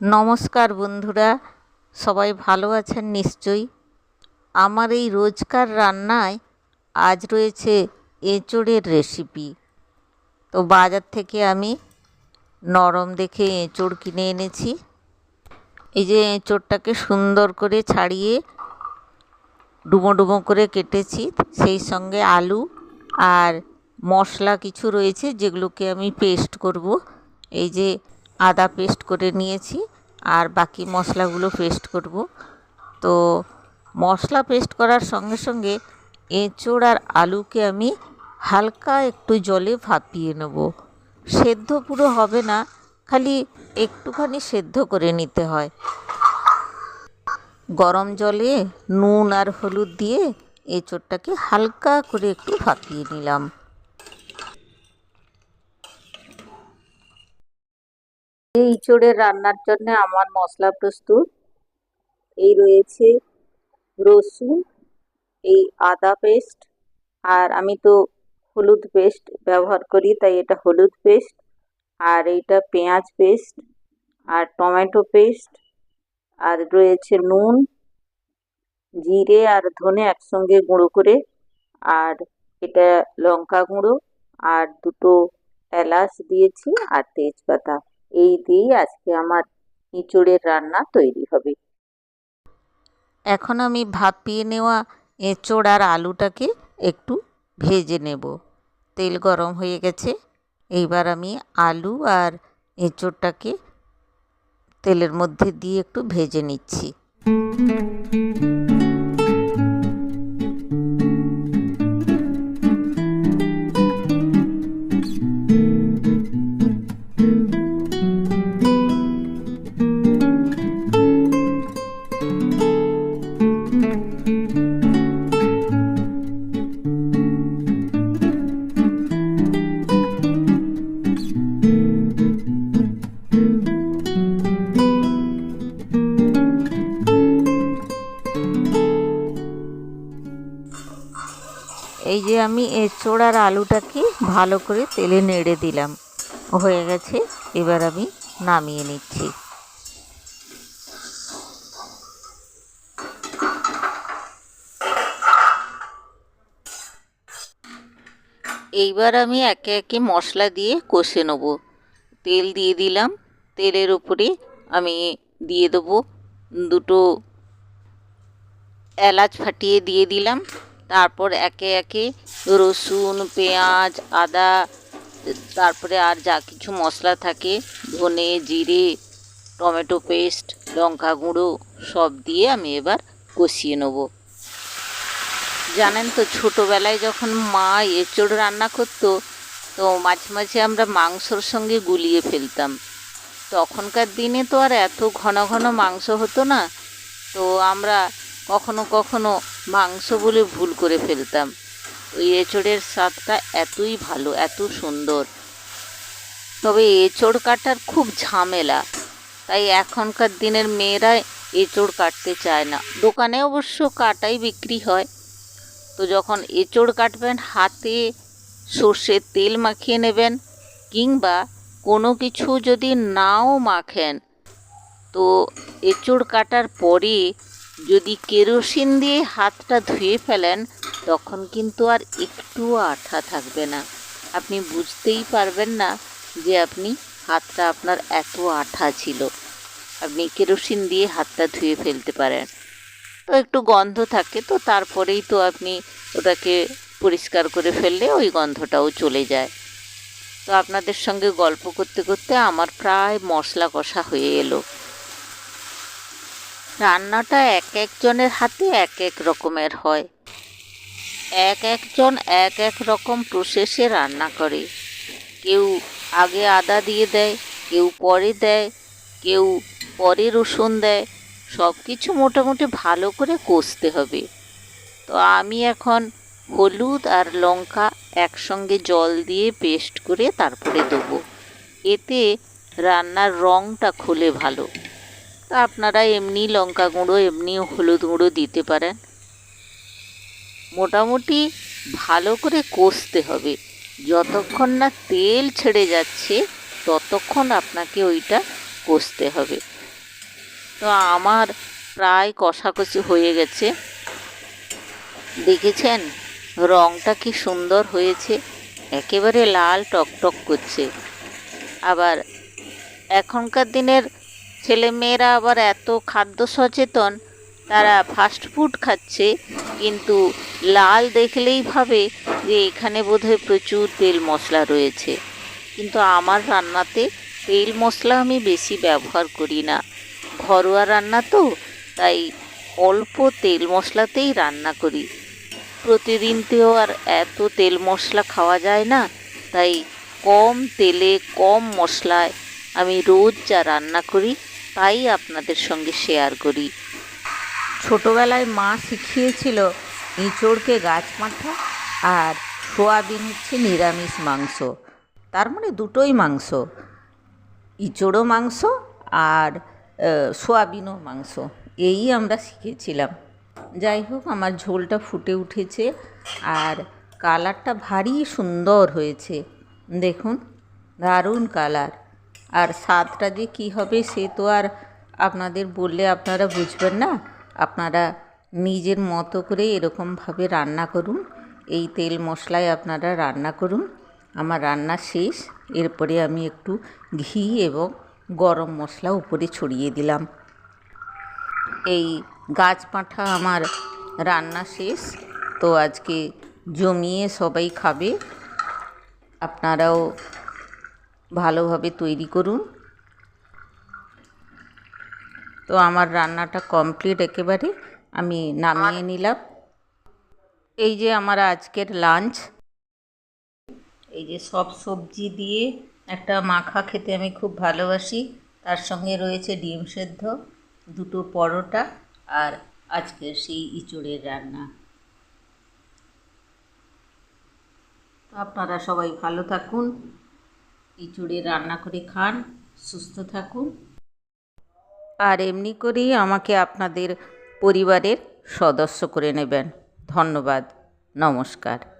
নমস্কার বন্ধুরা, সবাই ভালো আছেন নিশ্চয়ই। আমার এই রোজকার রান্নায় আজ রয়েছে এঁচোড়ের রেসিপি। তো বাজার থেকে আমি নরম দেখে এঁচোড় কিনে এনেছি। এই যে এঁচোড়টাকে সুন্দর করে ছাড়িয়ে ডুমো ডুমো করে কেটেছি। সেই সঙ্গে আলু আর মশলা কিছু রয়েছে যেগুলোকে আমি পেস্ট করব। এই যে আদা পেস্ট করে নিয়েছি আর বাকি মশলাগুলো পেস্ট করব। তো মশলা পেস্ট করার সঙ্গে সঙ্গে এঁচোড় আর আলুকে আমি হালকা একটু জলে ভাপিয়ে নেব। সেদ্ধ পুরো হবে না, খালি একটুখানি সেদ্ধ করে নিতে হয়। গরম জলে নুন আর হলুদ দিয়ে এঁচোড়টাকে হালকা করে একটু ভাপিয়ে নিলাম। এই ইঁচড়ের রান্নার জন্য আমার মশলা প্রস্তুত। এই রয়েছে রসুন, এই আদা পেস্ট, আর আমি তো হলুদ পেস্ট ব্যবহার করি, তাই এটা হলুদ পেস্ট, আর এইটা পেঁয়াজ পেস্ট, আর টমেটো পেস্ট, আর রয়েছে নুন, জিরে আর ধনে একসঙ্গে গুঁড়ো করে, আর এটা লঙ্কা গুঁড়ো, আর দুটো এলাচ দিয়েছি, আর তেজপাতা। এই দিয়েই আজকে আমার ইঁচড়ের রান্না তৈরি হবে। এখন আমি ভাপিয়ে নেওয়া এঁচড় আর আলুটাকে একটু ভেজে নেব। তেল গরম হয়ে গেছে। এইবার আমি আলু আর এঁচড়টাকে তেলের মধ্যে দিয়ে একটু ভেজে নিচ্ছি। এই যে আমি এঁচোড় আর আলুটাকে ভালো করে তেলে নেড়ে দিলাম। হয়ে গেছে, এবার আমি নামিয়ে নিচ্ছি। এইবার আমি একে একে মশলা দিয়ে কষে নেব। তেল দিয়ে দিলাম, তেলের উপরে আমি দিয়ে দেবো দুটো এলাচ ফাটিয়ে দিয়ে দিলাম। তারপর একে একে রসুন, পেঁয়াজ, আদা, তারপরে আর যা কিছু মশলা থাকে, ধনে, জিরে, টমেটো পেস্ট, লঙ্কা গুঁড়ো, সব দিয়ে আমি এবার কষিয়ে নেব। জানেন তো, ছোটোবেলায় যখন মা এঁচড় রান্না করতো, তো মাঝে মাঝে আমরা মাংসর সঙ্গে গুলিয়ে ফেলতাম। তখনকার দিনে তো আর এত ঘন ঘন মাংস হতো না, তো আমরা কখনো কখনো মাংস বলে ভুল করে ফেলতাম। ওই এঁচড়ের স্বাদটা এতই ভালো, এত সুন্দর। তবে এঁচড় কাটার খুব ঝামেলা। তাই এখনকার দিনের মেয়েরা এঁচড় কাটতে চায় না। দোকানে অবশ্য কাটাই বিক্রি হয়। তো যখন এঁচড় কাটবেন, হাতে সর্ষের তেল মাখিয়ে নেবেন কিংবা কোনো কিছু যদি নাও মাখেন, তো এঁচড় কাটার পরে যদি কেরোসিন দিয়ে হাতটা ধুয়ে ফেলেন, তখন কিন্তু আর একটুও আঠা থাকবে না। আপনি বুঝতেই পারবেন না যে আপনি হাতটা আপনার এত আঠা ছিল। আপনি কেরোসিন দিয়ে হাতটা ধুয়ে ফেলতে পারেন। তো একটু গন্ধ থাকে, তো তারপরেই তো আপনি ওটাকে পরিষ্কার করে ফেললে ওই গন্ধটাও চলে যায়। তো আপনাদের সঙ্গে গল্প করতে করতে আমার প্রায় মশলা কষা হয়ে এলো। রান্নাটা এক একজনের হাতে এক এক রকমের হয়। এক একজন এক এক রকম প্রসেসে রান্না করে। কেউ আগে আদা দিয়ে দেয়, কেউ পরে দেয়, কেউ পরে রসুন দেয়। সব কিছু মোটামুটি ভালো করে কষতে হবে। তো আমি এখন হলুদ আর লঙ্কা একসঙ্গে জল দিয়ে পেস্ট করে তারপরে দেবো। এতে রান্নার রঙটা খুলে ভালো। তা আপনারা এমনি লঙ্কা গুঁড়ো, এমনি হলুদ গুঁড়ো দিতে পারেন। মোটামুটি ভালো করে কষতে হবে। যতক্ষণ না তেল ছেড়ে যাচ্ছে, ততক্ষণ আপনাকে ওইটা কষতে হবে। তো আমার প্রায় কষাকষি হয়ে গেছে। দেখেছেন? রংটা কি সুন্দর হয়েছে। একেবারে লাল টকটক করছে। আবার এখনকার দিনের ছেলেমেয়েরা আবার এত খাদ্য সচেতন, তারা ফাস্ট ফুড খাচ্ছে, কিন্তু লাল দেখলেই ভাবে যে এখানে বোধহয় প্রচুর তেল মশলা রয়েছে। কিন্তু আমার রান্নাতে তেল মশলা আমি বেশি ব্যবহার করি না। ঘরোয়া রান্না তো, তাই অল্প তেল মশলাতেই রান্না করি। প্রতিদিন তো আর এত তেল মশলা খাওয়া যায় না, তাই কম তেলে কম মশলায় আমি রোজ যা রান্না করি তাই আপনাদের সঙ্গে শেয়ার করি। ছোটোবেলায় মা শিখিয়েছিল এঁচড়কে গাছ মাথা আর সোয়াবিন হচ্ছে নিরামিষ মাংস। তার মানে দুটোই মাংস। ইঁচড়ও মাংস আর সোয়াবিনও মাংস। এই আমরা শিখেছিলাম। যাই হোক, আমার ঝোলটা ফুটে উঠেছে আর কালারটা ভারী সুন্দর হয়েছে। দেখুন, দারুণ কালার আর স্বাদটা যে কী হবে সে তো আর আপনাদের বললে আপনারা বুঝবেন না। আপনারা নিজের মতো করে এরকমভাবে রান্না করুন। এই তেল মশলায় আপনারা রান্না করুন। আমার রান্না শেষ। এরপরে আমি একটু ঘি এবং গরম মশলা উপরে ছড়িয়ে দিলাম। এই গাছ পাঁঠা আমার রান্না শেষ। তো আজকে জমিয়ে সবাই খাবে। আপনারাও ভালোভাবে তৈরি করুন। তো আমার রান্নাটা কমপ্লিট একেবারে। আমি নামিয়ে নিলাম। এই যে আমার আজকের লাঞ্চ এই যে সব সবজি দিয়ে একটা মাখা খেতে আমি খুব ভালোবাসি। তার সঙ্গে রয়েছে ডিম সেদ্ধ দুটো পরোটা আর আজকের সেই ইঁচড়ের রান্না। আপনারা সবাই ভালো থাকুন। ইঁচড়ে রান্না করে খান, সুস্থ থাকুন। আর এমনি করেই আমাকে আপনাদের পরিবারের সদস্য করে নেবেন। ধন্যবাদ। নমস্কার।